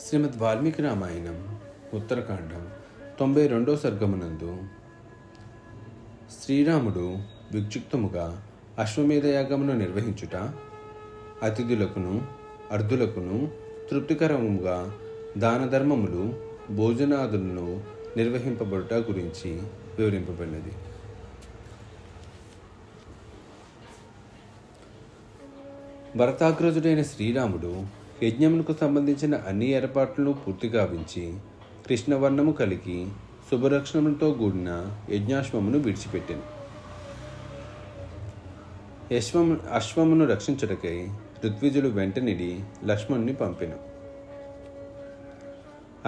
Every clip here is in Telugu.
శ్రీమద్ వాల్మీకి రామాయణం ఉత్తరకాండం తొంభై రెండో సర్గమునందు శ్రీరాముడు విక్షిప్తముగా అశ్వమేధ యాగమును నిర్వహించుట అతిథులకును అర్ధులకును తృప్తికరముగా దాన ధర్మములు భోజనాదులను నిర్వహింపబడుట గురించి వివరింపబడినది. భరతాగ్రజుడైన శ్రీరాముడు యజ్ఞములకు సంబంధించిన అన్ని ఏర్పాట్లను పూర్తి గావించి కృష్ణవర్ణము కలిగి శుభరక్షణములతో కూడిన యజ్ఞాశ్వమును విడిచిపెట్టాను. యశ్వము అశ్వమును రక్షించుటకై ఋత్విజుడు వెంటనిడి లక్ష్మణుని పంపెను.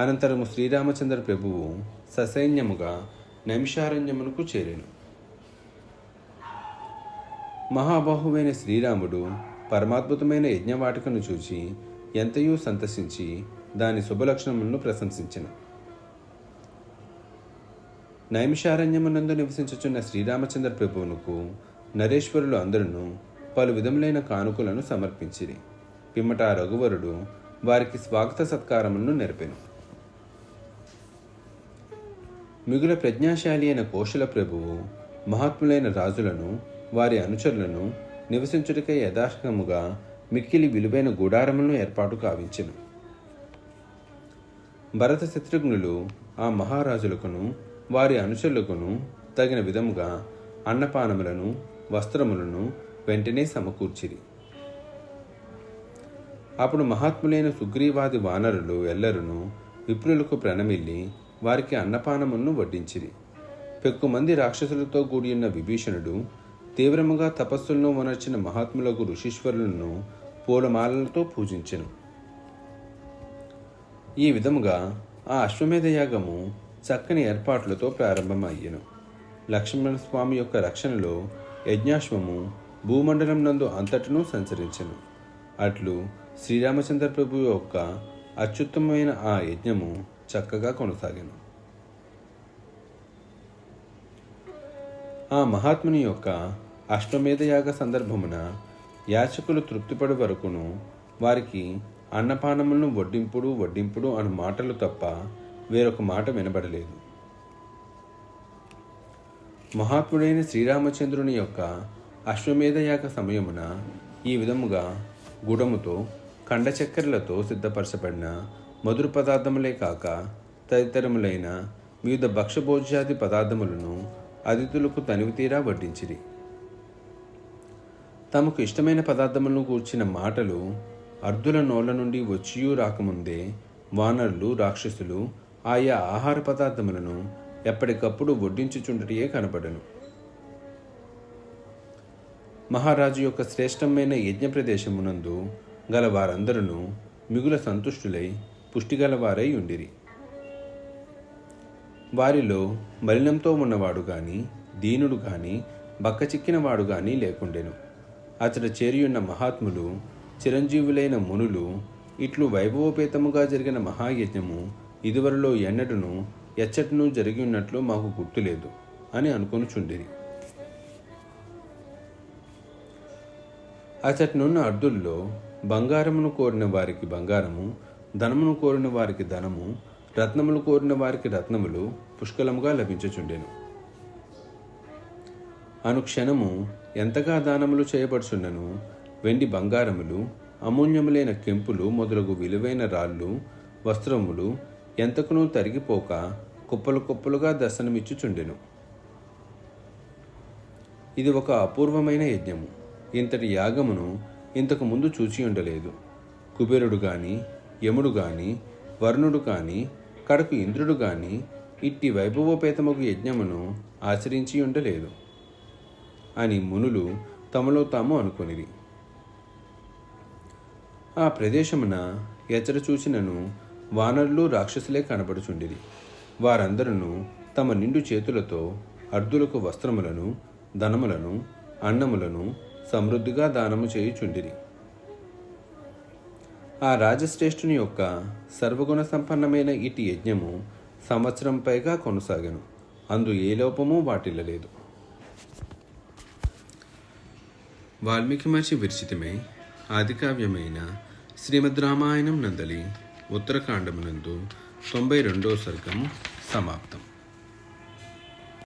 అనంతరము శ్రీరామచంద్ర ప్రభువు ససైన్యముగా నైమిషారణ్యమునకు చేరెను. మహాబాహువైన శ్రీరాముడు పరమాద్భుతమైన యజ్ఞవాటికను చూచి ఎంతయూ సంతసించి దాని శుభలక్షణములను ప్రశంసించిన. నైమిషారణ్యమునందు నివసించుచున్న శ్రీరామచంద్ర ప్రభువునకు నరేశ్వరులు అందరూ పలు విధములైన కానుకలను సమర్పించిరి. పిమ్మట రఘువరుడు వారికి స్వాగత సత్కారములను నెరపెను. మిగుల ప్రజ్ఞాశాలి అయిన కోశల ప్రభువు మహాత్ములైన రాజులను వారి అనుచరులను నివసించుటకే యథార్థముగా మిక్కిలి విలువైన గుడారములను ఏర్పాటు కావించెను. భరత శత్రుఘ్నులు ఆ మహారాజులకును వారి అనుచరులకును తగిన విధముగా అన్నపానములను వస్త్రములను వెంటనే సమకూర్చిరి. అప్పుడు మహాత్ములైన సుగ్రీవాది వానరులు ఎల్లరును విప్రులకు ప్రణమిల్లి వారికి అన్నపానములను వడ్డించిరి. పెక్కుమంది రాక్షసులతో కూడియున్న విభీషణుడు తీవ్రముగా తపస్సులను మొనర్చిన మహాత్ములకు ఋషీశ్వరులను పూలమాలలతో పూజించెను. ఈ విధముగా ఆ అశ్వమేధ యాగము చక్కని ఏర్పాట్లతో ప్రారంభమయ్యను. లక్ష్మణ స్వామి యొక్క రక్షణలో యజ్ఞాశ్వము భూమండలం నందు అంతటను సంచరించెను. అట్లు శ్రీరామచంద్ర ప్రభు యొక్క అత్యుత్తమమైన ఆ యజ్ఞము చక్కగా కొనసాగాను. ఆ మహాత్ముని యొక్క అశ్వమేధయాగ సందర్భమున యాచకులు తృప్తిపడు వరకును వారికి అన్నపానములను వడ్డింపుడు వడ్డింపుడు అను మాటలు తప్ప వేరొక మాట వినబడలేదు. మహాత్ముడైన శ్రీరామచంద్రుని యొక్క అశ్వమేధ యాగ సమయమున ఈ విధముగా గుడముతో కండ చక్కెరలతో సిద్ధపరచబడిన మధుర పదార్థములే కాక తదితరములైన వివిధ భక్ష్యభోజ్యాది పదార్థములను అతిథులకు తనివితీరా వడ్డించిరి. తమకు ఇష్టమైన పదార్థములను కూర్చిన మాటలు అర్ధుల నోళ్ళ నుండి వచ్చియూ రాకముందే వానరులు రాక్షసులు ఆయా ఆహార పదార్థములను ఎప్పటికప్పుడు వడ్డించుచుండటియే కనబడను. మహారాజు యొక్క శ్రేష్టమైన యజ్ఞ ప్రదేశమునందు గల వారందరూ మిగుల సంతుష్టులై పుష్టిగలవారై ఉండిరి. వారిలో మలినంతో ఉన్నవాడు గాని దీనుడు గాని బక్కచిక్కినవాడు గాని లేకుండెను. అతడు చేరియున్న మహాత్ములు చిరంజీవులైన మునులు ఇట్లు వైభవోపేతముగా జరిగిన మహాయజ్ఞము ఇదివరలో ఎన్నడను ఎచ్చటను జరిగి ఉన్నట్లు మాకు గుర్తులేదు అని అనుకొనుచుండిరి. అతటినున్న అర్ధుల్లో బంగారమును కోరిన వారికి బంగారము ధనమును కోరిన వారికి ధనము రత్నములు కోరిన వారికి రత్నములు పుష్కలముగా లభించుచుండెను. అనుక్షణము ఎంతగా దానములు చేయబడుచున్నను? వెండి బంగారములు అమూల్యములైన కెంపులు మొదలగు విలువైన రాళ్ళు వస్త్రములు ఎంతకునూ తరిగిపోక కుప్పలు కుప్పలుగా దర్శనమిచ్చుచుండెను. ఇది ఒక అపూర్వమైన యజ్ఞము. ఇంతటి యాగమును ఇంతకు ముందు చూచి ఉండలేదు. కుబేరుడు గాని యముడు గాని వరుణుడు కాని కడకు ఇంద్రుడు గాని ఇట్టి వైభవోపేతముకు యజ్ఞమును ఆచరించి ఉండలేదు. అని మునులు తమలో తాము అనుకొనిరి. ఆ ప్రదేశమున ఎచ్చట వానరులు రాక్షసులే కనబడుచుండిరి. వారందరూ తమ నిండు చేతులతో అర్ధులకు వస్త్రములను ధనములను అన్నములను సమృద్ధిగా దానము చేయుచుండిరి. ఆ రాజశ్రేష్ఠుని యొక్క సర్వగుణ సంపన్నమైన ఇటు యజ్ఞము సంవత్సరం పైగా కొనసాగను. అందు ఏ లోపము వాటిల్లలేదు. వాల్మీకి మహర్షి విరచితమై ఆదికావ్యమైన శ్రీమద్ రామాయణం నందలి ఉత్తరకాండమునందు తొంభై రెండో సర్గం సమాప్తం.